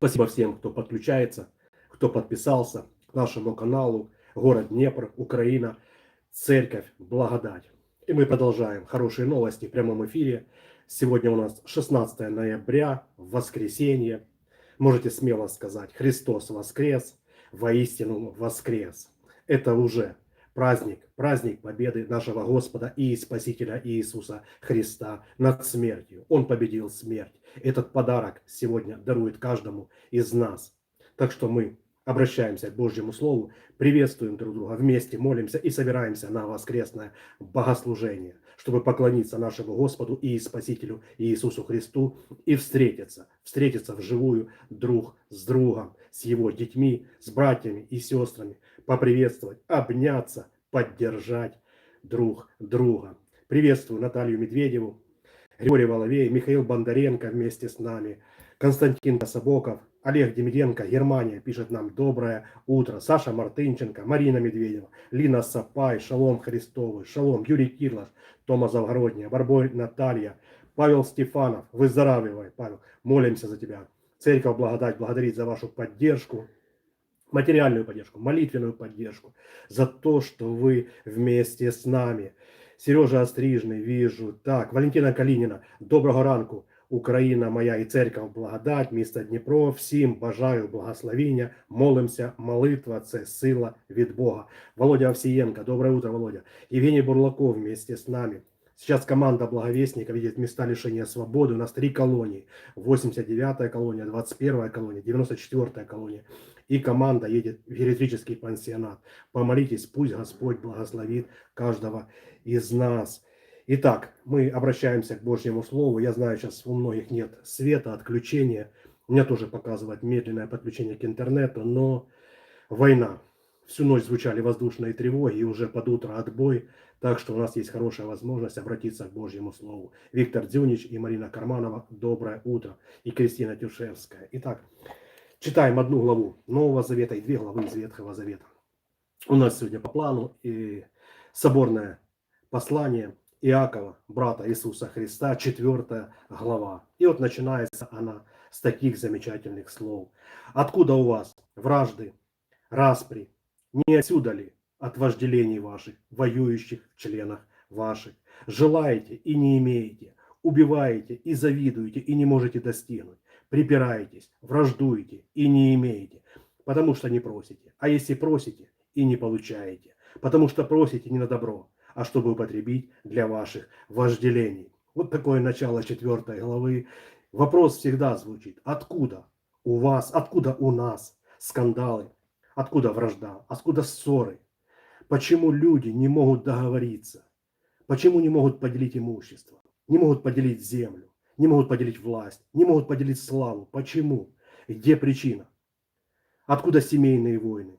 Спасибо всем, кто подключается, кто подписался к нашему каналу. Город Днепр, Украина, Церковь, Благодать. И мы продолжаем хорошие новости в прямом эфире. Сегодня у нас 16 ноября, воскресенье. Можете смело сказать, Христос воскрес, воистину воскрес. Это уже праздник, праздник победы нашего Господа и Спасителя Иисуса Христа над смертью. Он победил смерть. Этот подарок сегодня дарует каждому из нас. Так что мы обращаемся к Божьему Слову, приветствуем друг друга, вместе молимся и собираемся на воскресное богослужение, чтобы поклониться нашему Господу и Спасителю Иисусу Христу и встретиться, встретиться вживую друг с другом, с его детьми, с братьями и сестрами, поприветствовать, обняться, поддержать друг друга. Приветствую Наталью Медведеву, Григорий Воловей, Михаил Бондаренко вместе с нами, Константин Кособоков, Олег Демиденко, Германия пишет нам «Доброе утро», Саша Мартынченко, Марина Медведева, Лина Сапай, Шалом Христовый, Шалом, Юрий Кирлаш, Тома Завгородняя, Барбой Наталья, Павел Стефанов, выздоравливай, Павел, молимся за тебя. Церковь Благодать благодарит за вашу поддержку, материальную поддержку, молитвенную поддержку, за то, что вы вместе с нами. Сережа Острижний, вижу. Так, Валентина Калініна, доброго ранку. Україна моя і церква благодать, місто Дніпро. Всім бажаю благословіння. Молимося, молитва це сила від Бога. Володя Овсієнко, доброе утро, Володя. Евгений Бурлаков вместе с нами. Сейчас команда благовестника видит места лишения свободы. У нас три колонии. 89-я колония, 21-я колония, 94-я колония. И команда едет в геретрический пансионат. Помолитесь, пусть Господь благословит каждого из нас. Итак, мы обращаемся к Божьему Слову. Я знаю, сейчас у многих нет света, отключения. У меня тоже показывает медленное подключение к интернету, но война. Всю ночь звучали воздушные тревоги и уже под утро отбой. Так что у нас есть хорошая возможность обратиться к Божьему Слову. Виктор Дзюнич и Марина Карманова, доброе утро. И Кристина Тюшевская. Итак, читаем одну главу Нового Завета и две главы из Ветхого Завета. У нас сегодня по плану и соборное послание Иакова, брата Иисуса Христа, четвертая глава. И вот начинается она с таких замечательных слов. Откуда у вас вражды, распри, не отсюда ли от вожделений ваших, воюющих в членах ваших? Желаете и не имеете, убиваете и завидуете и не можете достигнуть, припираетесь, враждуете и не имеете, потому что не просите. А если просите и не получаете, потому что просите не на добро, а чтобы употребить для ваших вожделений. Вот такое начало четвертой главы. Вопрос всегда звучит, откуда у вас, откуда у нас скандалы, откуда вражда, откуда ссоры, почему люди не могут договориться, почему не могут поделить имущество, не могут поделить землю, не могут поделить власть, не могут поделить славу. Почему? Где причина? Откуда семейные войны?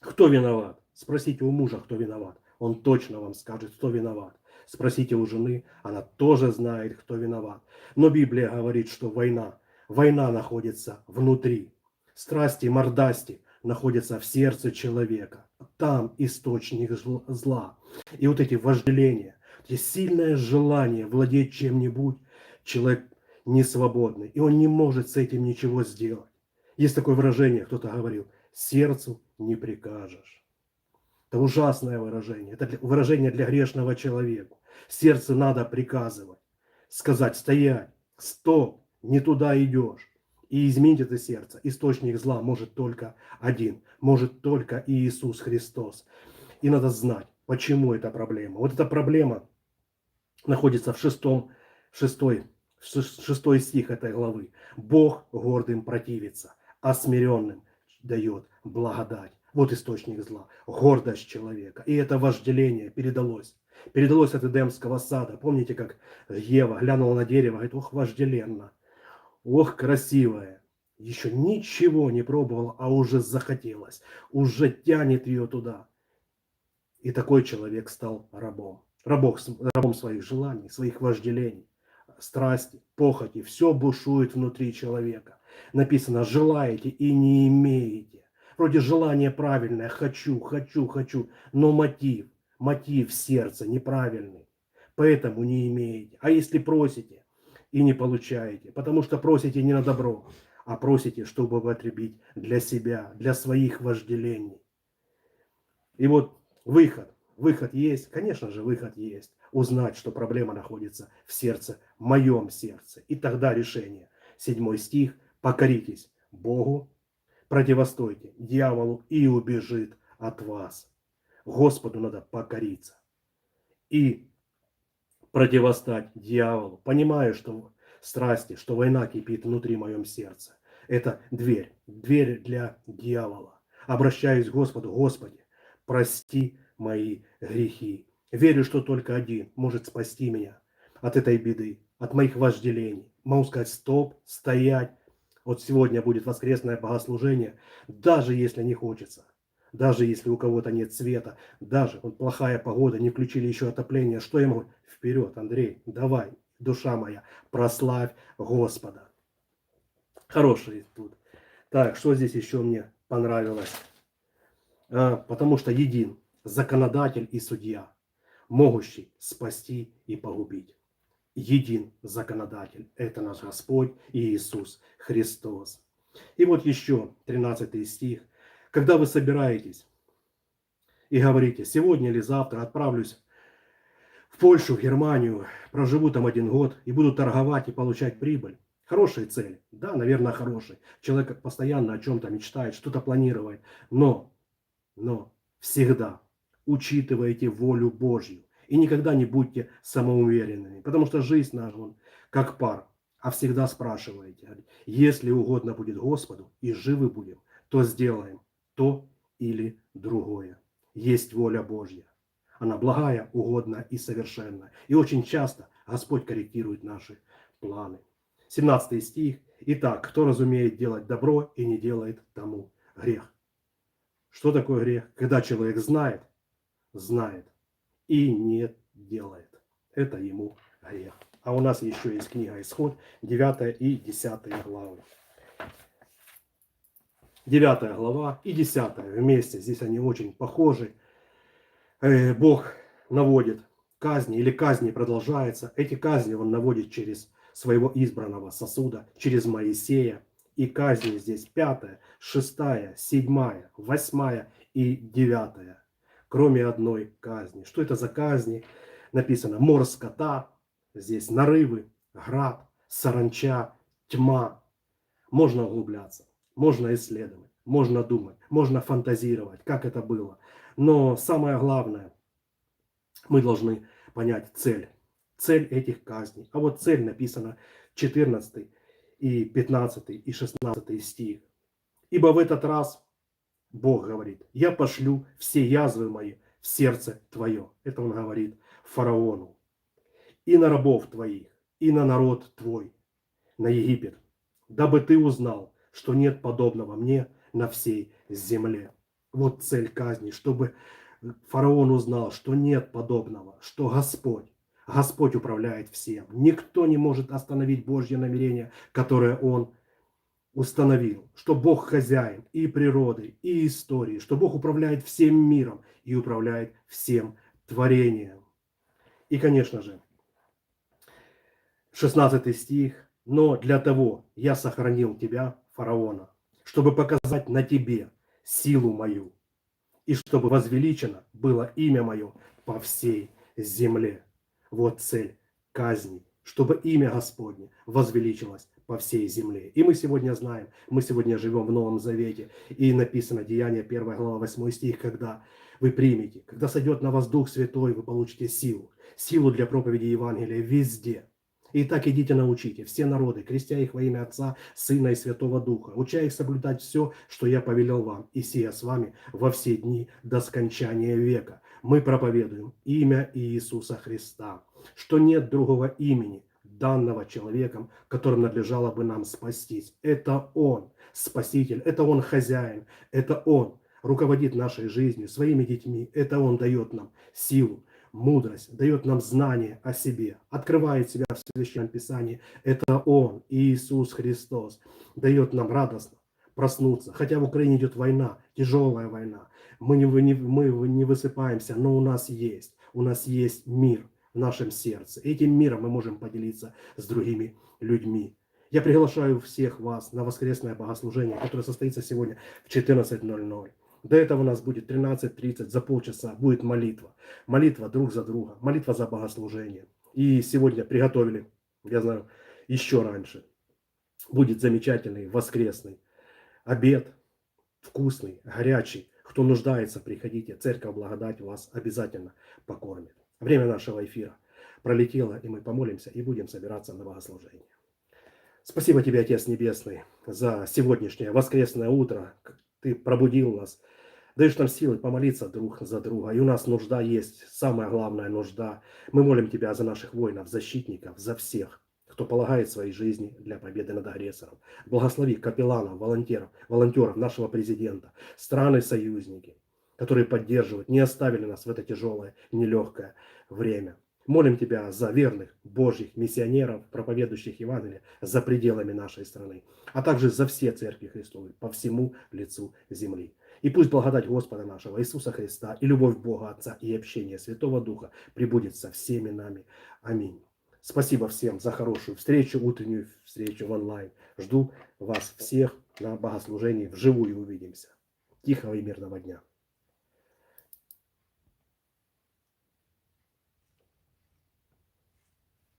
Кто виноват? Спросите у мужа, кто виноват он точно вам скажет, кто виноват. Спросите у жены, она тоже знает, кто виноват. Но Библия говорит, что война, война находится внутри. Страсти, мордасти находятся в сердце человека. Там источник зла. И вот эти вожделения, эти сильное желание владеть чем-нибудь, человек не свободный, и он не может с этим ничего сделать. Есть такое выражение, кто-то говорил, сердцу не прикажешь. Это ужасное выражение. Это выражение для грешного человека. Сердце надо приказывать. Сказать, стоять, стоп, не туда идешь. И изменить это сердце. Источник зла может только один. Может только Иисус Христос. И надо знать, почему эта проблема. Вот эта проблема находится в шестом, шестой, шестой стих этой главы. Бог гордым противится, а смиренным дает благодать. Вот источник зла, гордость человека. И это вожделение передалось. Передалось от Эдемского сада. Помните, как Ева глянула на дерево, говорит, ох, вожделенно, ох, красивое. Еще ничего не пробовала, а уже захотелось, уже тянет ее туда. И такой человек стал рабом. Рабом, рабом своих желаний, своих вожделений, страсти, похоти. Все бушует внутри человека. Написано, желаете и не имеете Вроде желание правильное, хочу, хочу, хочу, но мотив, мотив сердца неправильный. Поэтому не имеете. А если просите и не получаете, потому что просите не на добро, а просите, чтобы употребить для себя, для своих вожделений. И вот выход. Выход есть, конечно же, выход есть. Узнать, что проблема находится в сердце, в моем сердце. И тогда решение. Седьмой стих. Покоритесь Богу, противостойте дьяволу и убежит от вас. Господу надо покориться. И противостать дьяволу. Понимаю, что страсти, что война кипит внутри моем сердце. Это дверь, дверь для дьявола. Обращаюсь к Господу, Господи, прости мои грехи. Верю, что только один может спасти меня от этой беды, от моих вожделений. Могу сказать стоп, стоять. Вот сегодня будет воскресное богослужение, даже если не хочется, даже если у кого-то нет света, даже вот плохая погода, не включили еще отопление, что я могу? Вперед, Андрей, давай, душа моя, прославь Господа. Хороший тут. Так, что здесь еще мне понравилось? А, потому что един законодатель и судья, могущий спасти и погубить. Един законодатель – это наш Господь Иисус Христос. И вот еще 13 стих. Когда вы собираетесь и говорите, сегодня или завтра отправлюсь в Польшу, в Германию, проживу там один год и буду торговать и получать прибыль. Хорошая цель. Да, наверное, хорошая. Человек постоянно о чем-то мечтает, что-то планирует. Но, но всегда учитывайте волю Божью. И никогда не будьте самоуверенными. Потому что жизнь наша, он, как пар. А всегда спрашивайте, если угодно будет Господу и живы будем, то сделаем то или другое. Есть воля Божья. Она благая, угодна и совершенна. И очень часто Господь корректирует наши планы. 17 стих. Итак, кто разумеет делать добро и не делает тому грех. Что такое грех? Когда человек знает, знает и не делает. Это ему грех. А у нас еще есть книга Исход, 9 и 10 главы. 9 глава и 10 вместе. Здесь они очень похожи. Э, Бог наводит казни или казни продолжается. Эти казни он наводит через своего избранного сосуда, через Моисея. И казни здесь пятая, шестая, седьмая, восьмая и девятая. Кроме одной казни. Что это за казни? Написано мор скота, здесь нарывы, град, саранча, тьма. Можно углубляться, можно исследовать, можно думать, можно фантазировать, как это было. Но самое главное, мы должны понять цель. Цель этих казней. А вот цель написана 14 и 15 и 16 стих. Ибо в этот раз Бог говорит, я пошлю все язвы мои в сердце твое. Это он говорит фараону. И на рабов твоих, и на народ твой, на Египет, дабы ты узнал, что нет подобного мне на всей земле. Вот цель казни, чтобы фараон узнал, что нет подобного, что Господь, Господь управляет всем. Никто не может остановить Божье намерение, которое Он установил, что Бог хозяин и природы, и истории, что Бог управляет всем миром и управляет всем творением. И, конечно же, 16 стих. «Но для того я сохранил тебя, фараона, чтобы показать на тебе силу мою, и чтобы возвеличено было имя мое по всей земле». Вот цель казни, чтобы имя Господне возвеличилось по всей земле. И мы сегодня знаем, мы сегодня живем в Новом Завете, и написано Деяние 1 глава 8 стих, когда вы примете, когда сойдет на вас Дух Святой, вы получите силу, силу для проповеди Евангелия везде. И так идите научите все народы, крестя их во имя Отца, Сына и Святого Духа, уча их соблюдать все, что я повелел вам, и сия с вами во все дни до скончания века. Мы проповедуем имя Иисуса Христа, что нет другого имени, данного человеком, которым надлежало бы нам спастись. Это Он, Спаситель, это Он хозяин, это Он руководит нашей жизнью, своими детьми. Это Он дает нам силу, мудрость, дает нам знание о себе, открывает себя в Священном Писании. Это Он, Иисус Христос, дает нам радостно проснуться. Хотя в Украине идет война, тяжелая война. Мы не, мы не высыпаемся, но у нас есть. У нас есть мир в нашем сердце. Этим миром мы можем поделиться с другими людьми. Я приглашаю всех вас на воскресное богослужение, которое состоится сегодня в 14.00. До этого у нас будет 13.30, за полчаса будет молитва. Молитва друг за друга, молитва за богослужение. И сегодня приготовили, я знаю, еще раньше. Будет замечательный воскресный обед, вкусный, горячий. Кто нуждается, приходите. Церковь Благодать вас обязательно покормит. Время нашего эфира пролетело, и мы помолимся и будем собираться на богослужение. Спасибо тебе, Отец Небесный, за сегодняшнее воскресное утро. Ты пробудил нас, даешь нам силы помолиться друг за друга. И у нас нужда есть, самая главная нужда. Мы молим Тебя за наших воинов, защитников, за всех, кто полагает своей жизни для победы над агрессором. Благослови капелланов, волонтеров, волонтеров нашего президента, страны-союзники, которые поддерживают, не оставили нас в это тяжелое, нелегкое время. Молим Тебя за верных Божьих миссионеров, проповедующих Евангелие за пределами нашей страны, а также за все церкви Христовы по всему лицу земли. И пусть благодать Господа нашего Иисуса Христа и любовь Бога Отца и общение Святого Духа пребудет со всеми нами. Аминь. Спасибо всем за хорошую встречу, утреннюю встречу в онлайн. Жду вас всех на богослужении. Вживую увидимся. Тихого и мирного дня.